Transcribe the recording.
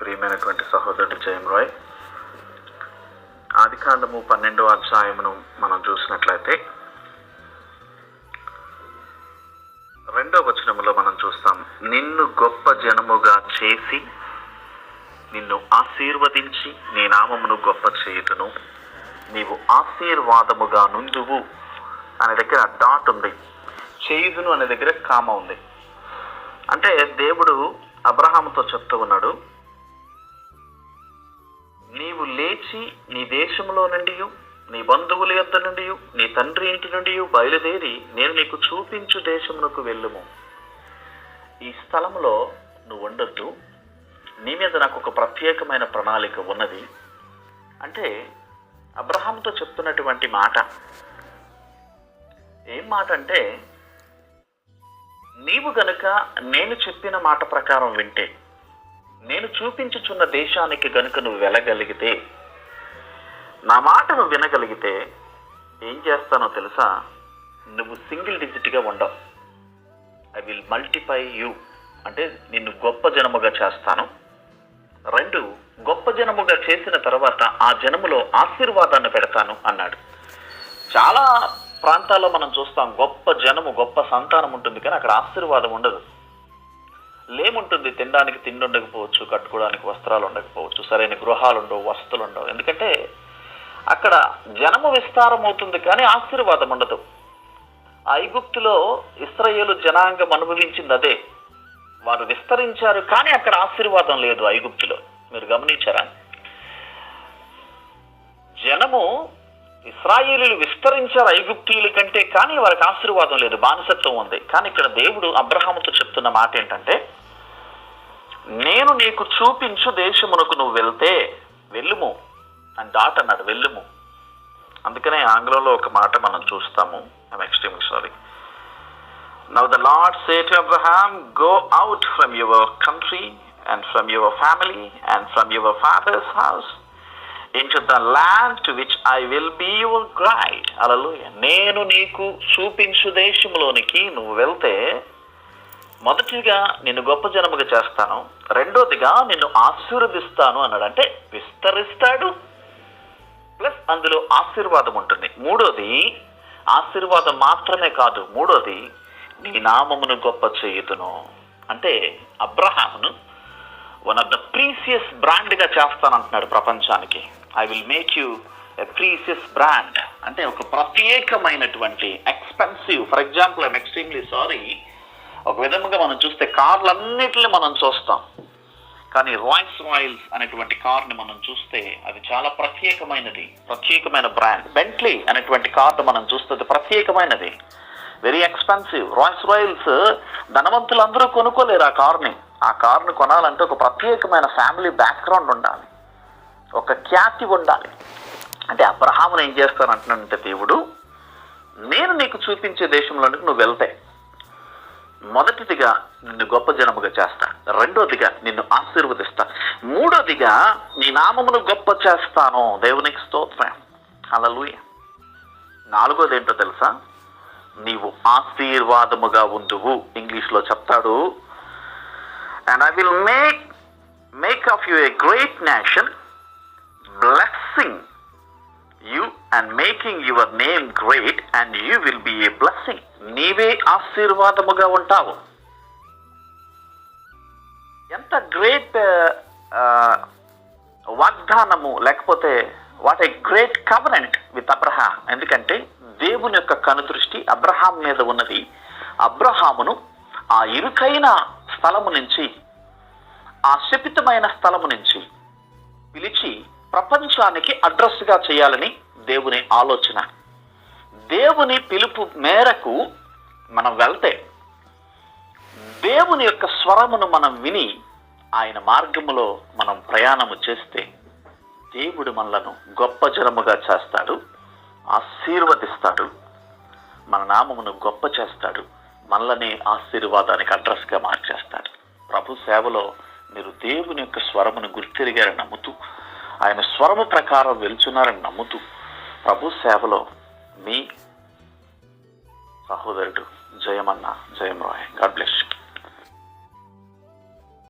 ప్రియమైనటువంటి సహోదరుడు జయం రాయ్. ఆదికాండము పన్నెండో అధ్యాయమును మనం చూసినట్లయితే రెండో వచనములో మనం చూస్తాం నిన్ను గొప్ప జనముగా చేసి నిన్ను ఆశీర్వదించి నీ నామమును గొప్ప చేయుదును. నీవు ఆశీర్వాదముగా నుందువు అనే దగ్గర డాట్ ఉంది. చేయుదును అనే దగ్గర కామ ఉంది. అంటే దేవుడు అబ్రహాముతో చెప్తూ ఉన్నాడు నీవు లేచి నీ దేశంలో నుండి నీ బంధువుల యొద్ద నుండి నీ తండ్రి ఇంటి నుండి బయలుదేరి నేను నీకు చూపించు దేశమునకు వెళ్ళుము. ఈ స్థలంలో నువ్వు ఉండొద్దు నీ మీద నాకు ఒక ప్రత్యేకమైన ప్రణాళిక ఉన్నది. అంటే అబ్రహాంతో చెప్తున్నటువంటి మాట. ఏం మాట అంటే నీవు గనుక నేను చెప్పిన మాట ప్రకారం వింటే నేను చూపించుచున్న దేశానికి గనుక నువ్వు వెళ్ళగలిగితే నా మాటను వినగలిగితే ఏం చేస్తానో తెలుసా? నువ్వు సింగిల్ డిజిట్గా ఉండవు. ఐ విల్ మల్టిఫై యూ అంటే నిన్ను గొప్ప జనముగా చేస్తాను. రెండు గొప్ప జనముగా చేసిన తర్వాత ఆ జనములో ఆశీర్వాదాన్ని పెడతాను అన్నాడు. చాలా ప్రాంతాల్లో మనం చూస్తాం గొప్ప జనము గొప్ప సంతానం ఉంటుంది కానీ అక్కడ ఆశీర్వాదం ఉండదు. లేముంటుంది తినడానికి తిండి ఉండకపోవచ్చు కట్టుకోవడానికి వస్త్రాలు ఉండకపోవచ్చు సరైన గృహాలు ఉండవు వసతులు ఉండవు ఎందుకంటే అక్కడ జనము విస్తారం అవుతుంది కానీ ఆశీర్వాదం ఉండదు. ఐగుప్తులో ఇస్రాయేలు జనాంగం అనుభవించింది అదే. వారు విస్తరించారు కానీ అక్కడ ఆశీర్వాదం లేదు ఐగుప్తులో. మీరు గమనించారా? జనము ఇస్రాయేలీలు విస్తరించారు ఐగుప్తీయుల కంటే కానీ వారికి ఆశీర్వాదం లేదు బానిసత్వం ఉంది. కానీ ఇక్కడ దేవుడు అబ్రహాముతో చెప్తున్న మాట ఏంటంటే నేను నీకు చూపించు దేశమునకు నువ్వు వెళ్తే వెళ్ళుము అని డాట్ అన్నాడు వెళ్ళుము. అందుకనే ఆంగ్లంలో ఒక మాట మనం చూస్తాము. I'm extreme sorry now the lord said Abraham go out from your country and from your family and from your father's house into the land to which I will be your guide అలా నేను నీకు చూపించు దేశంలోనికి నువ్వు వెళ్తే మొదటిగా నిన్ను గొప్ప జనముగా చేస్తాను. రెండోదిగా నిన్ను ఆశీర్వదిస్తాను అన్నాడు. అంటే విస్తరిస్తాడు. ప్లస్ అందులో ఆశీర్వాదం ఉంటుంది. మూడోది ఆశీర్వాదం మాత్రమే కాదు. మూడోది నీ నామమును గొప్ప చేయుదును. అంటే అబ్రహామును వన్ ఆఫ్ ద ప్రీసియస్ బ్రాండ్గా చేస్తానంటున్నాడు ప్రపంచానికి. I will make you a precious brand అంటే ఒక ప్రత్యేకమైనటువంటి expensive for example I'm extremely sorry ఒక విధముగా మనం చూస్తే కార్లన్నిటిని మనం చూస్తాం. కానీ రాయల్స్ రాయల్స్ అనేటువంటి కార్ని మనం చూస్తే అది చాలా ప్రత్యేకమైనది ప్రత్యేకమైన బ్రాండ్. బెంట్లీ అనేటువంటి కార్ను మనం చూస్తే అది ప్రత్యేకమైనది. వెరీ ఎక్స్పెన్సివ్ రాయల్స్ రాయల్స్ ధనవంతులందరూ కొనుక్కోలేరు ఆ కార్ని. ఆ కార్ను కొనాలంటే ఒక ప్రత్యేకమైన ఫ్యామిలీ బ్యాక్గ్రౌండ్ ఉండాలి. ఒక ఖ్యాతి ఉండాలి. అంటే అబ్రహామును ఏం చేస్తానంటున్నానంటే దేవుడు నేను నీకు చూపించే దేశంలోనికి నువ్వు వెళ్తే మొదటిదిగా నిన్ను గొప్ప జనముగా చేస్తా. రెండోదిగా నిన్ను ఆశీర్వదిస్తా. మూడోదిగా నీ నామమును గొప్ప చేస్తాను. దేవునికి స్తోత్రం. అలలుయ నాలుగోది ఏంటో తెలుసా? నీవు ఆశీర్వాదముగా ఉండువు. ఇంగ్లీష్లో చెప్తాడు and I will make make of you a great nation blessing you and making your name great and you will be a blessing నీవే ఆశీర్వాదముగా ఉంటావు. ఎంత గ్రేట్ uh, uh, వాగ్దానము లేకపోతే what a great covenant with Abraham ఎందుకంటే దేవుని యొక్క కనుదృష్టి అబ్రహాం మీద ఉన్నది. అబ్రహామును ఆ ఇరుకైన స్థలము నుంచి ఆ శపితమైన స్థలము నుంచి పిలిచి ప్రపంచానికి అడ్రస్గా చేయాలని దేవుని ఆలోచన. దేవుని పిలుపు మేరకు మనం వెళ్తే దేవుని యొక్క స్వరమును మనం విని ఆయన మార్గములో మనం ప్రయాణము చేస్తే దేవుడు మనలను గొప్ప జనముగా చేస్తాడు ఆశీర్వదిస్తాడు మన నామమును గొప్ప చేస్తాడు మనల్ని ఆశీర్వాదానికి అడ్రస్గా మార్చేస్తాడు. ప్రభు సేవలో మీరు దేవుని యొక్క స్వరమును గుర్తిరిగారని నమ్ముతూ ఆయన స్వరము ప్రకారం వెళ్తున్నారని నమ్ముతూ ప్రభు సేవలో మీ సహోదరుడు జయమన్న జయం రాయ్ గాడ్ బ్లెస్